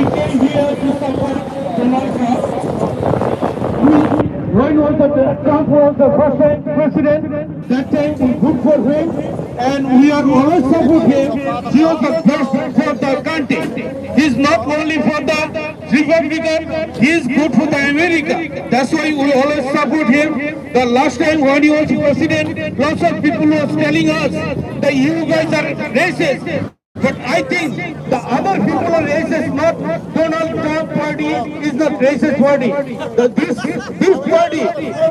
We came here to support the Maldives. When was the Trump was the first president, that time was good for him, and we are always support him. He was the best for the country. He's not only for the Republican, he is good for the America. That's why we always support him. The last time when he was president, lots of people was telling us that you guys are racist. But I think the other people are racist, not Donald Trump party is not racist party. The, this, this party,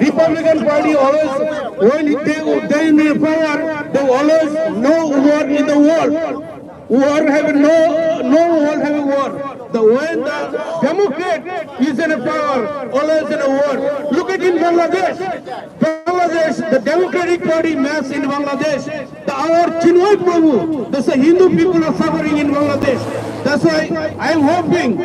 Republican party always, when they, they in the power, they always no war in the world. War have no, no war have war. The when the Democrat is in a power, always in a war. Look at in Bangladesh. Bangladesh, the Democratic Party mass in Bangladesh. The, our Chinwai Prabhu, the Hindu people are suffering in Bangladesh. That's why I am hoping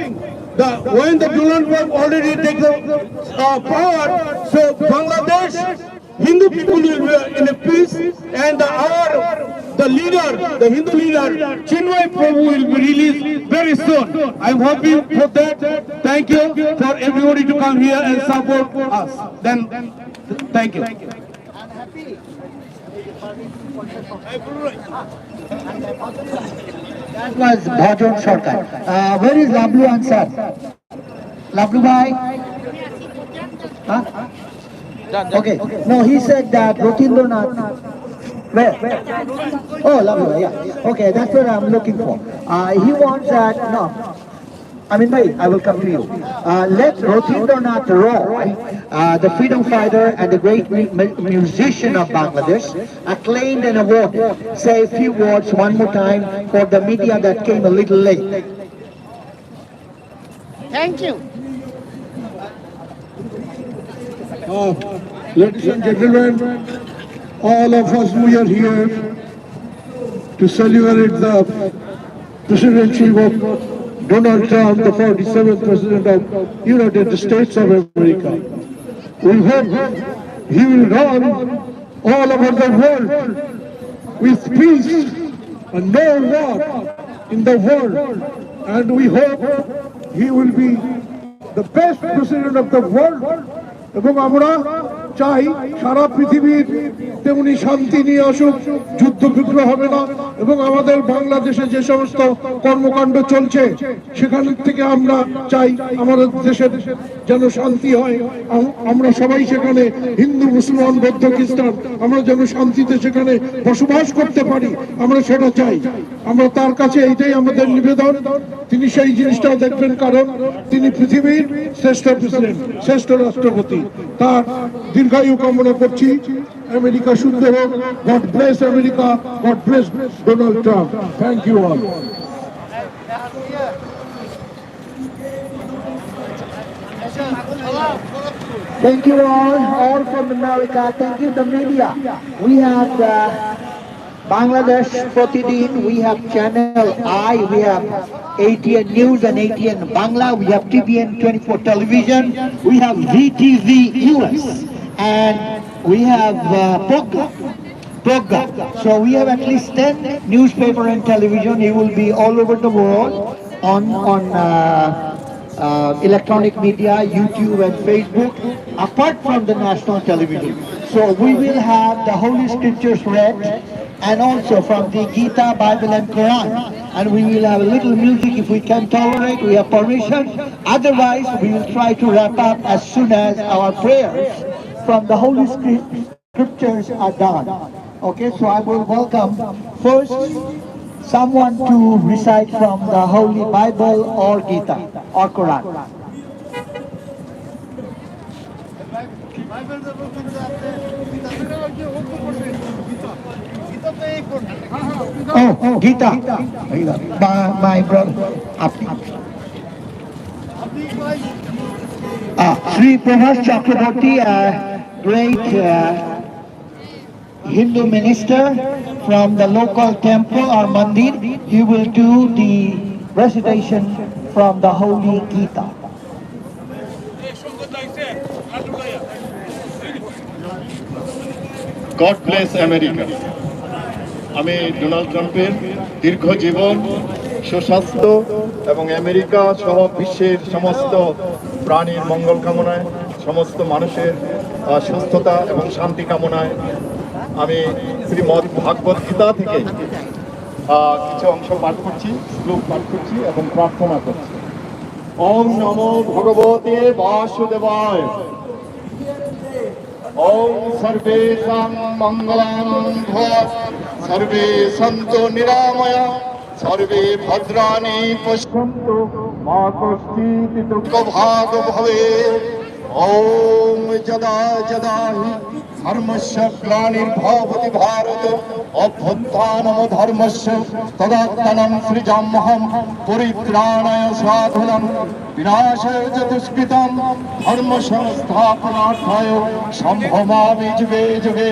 the when the Donald Trump already take the uh, power, so Bangladesh Hindu people will be in a peace and the, our the leader, the Hindu leader, Chinmay Prabhu will be released very soon. I'm hoping for that. Thank you for everybody to come here and support us. Then, thank you. That was Bhajan Sarkar. Uh, where is Lablu Ansar? Lablu bhai? Huh? Okay. No, he said that Rotindranath. Where? Oh, Lablu bhai, yeah. Okay, that's what I'm looking for. Uh, he wants that, no. I mean, bhai, I will come to you. Uh, let Rotindranath Roy, uh, the freedom fighter and the great mu- mu- musician of Bangladesh, acclaimed and awarded, say a few words one more time for the media that came a little late. Thank you. Uh, Ladies and gentlemen, all of us, we are here to celebrate the presidency of Donald Trump, the 47th President of United States of America. We hope he will run all over the world with peace and no war in the world. And we hope he will be the best president of the world. এবং আমরা চাই সারা পৃথিবীর তেমনি শান্তি নিয়ে আসুক, যুদ্ধ বিগ্রহ হবে না। এবং আমাদের বাংলাদেশে যে সমস্ত কর্মকাণ্ড চলছে, সেখান থেকে আমরা চাই আমাদের দেশের যেন শান্তি হয়। আমরা সবাই সেখানে হিন্দু, মুসলমান, বৌদ্ধ, খ্রিস্টান, আমরা যেন শান্তিতে সেখানে বসবাস করতে পারি, আমরা সেটা চাই। আমরা তার কাছে এইটাই আমাদের নিবেদন। তিনি সেই জিনিসটাও দেখবেন কারণ তিনি পৃথিবীর শ্রেষ্ঠ প্রেসিডেন্ট শ্রেষ্ঠ রাষ্ট্রপতি। তার দীর্ঘায়ু কামনা করছি। আমেরিকা সুন্দর হোক। God bless America God bless Donald Trump thank you all Thank you all, all from America. Thank you, the media. We have uh, Bangladesh Pratidin, we have Channel I, we have ATN News and ATN Bangla, we have TBN 24 Television, we have VTV US, and we have uh, Pogga. Pogga. So we have at least 10 newspaper and television. It will be all over the world on, on uh, uh, electronic media, YouTube and Facebook, apart from the national television. So we will have the Holy Scriptures read and also from the Gita, Bible and Quran. And we will have a little music if we can tolerate, we have permission. Otherwise, we will try to wrap up as soon as our prayers from the Holy Scrip- Scriptures are done. Okay, so I will welcome first someone to recite from the Holy Bible or Gita or Quran. Oh, oh, Gita. Gita. My, my brother. Uh, Sri Prakash Chakraborty, a great uh, Hindu minister from the local temple or mandir, he will do the recitation from the Holy Gita. God bless America. আমি Donald ট্রাম্পের দীর্ঘ জীবন, সুস্বাস্থ্য এবং America সহ বিশ্বের সমস্ত প্রাণীর মঙ্গল কামনায়, সমস্ত মানুষের সুস্থতা এবং শান্তি কামনায় আমি শ্রীমদ ভাগবত গীতা থেকে কিছু অংশ পাঠ করছি, শ্লোক পাঠ করছি এবং প্রার্থনা করছি। ওম নমো ভগবতে বাসুদেবায়। ওম সর্বেষাং মঙ্গলাং ভব সর্বে সন্ত নিরাময় সর্বে ভদ্রাণি পশ্যন্তু মা কষ্টিতি ভাগ ভবে ওম যদা যদা হি ধর্মস্য গ্লানির্ভবতি ভারত, অভ্যুত্থানম ধর্মস্য তদাত্তনম সৃজাম্যহম পরিত্রাণায় সাধুনম বিনাশায় চ দুষ্কৃতম ধর্ম সংস্থাপনার্থায় সম্ভবামি যুগে যুগে।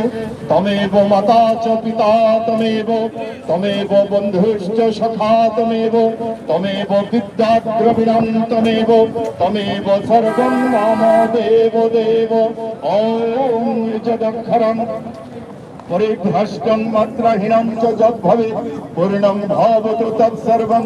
তমেব মাতা চ পিতা তমেব তমেব বন্ধুশ্চ সখা তমেব তমেব তমেব তমেব সর্বম নাম দেব দেব। যদক্ষরম পরিভ্রষ্টং মাত্রাহীনং চ যদ্ভবে পূর্ণং ভবতু তৎসর্বং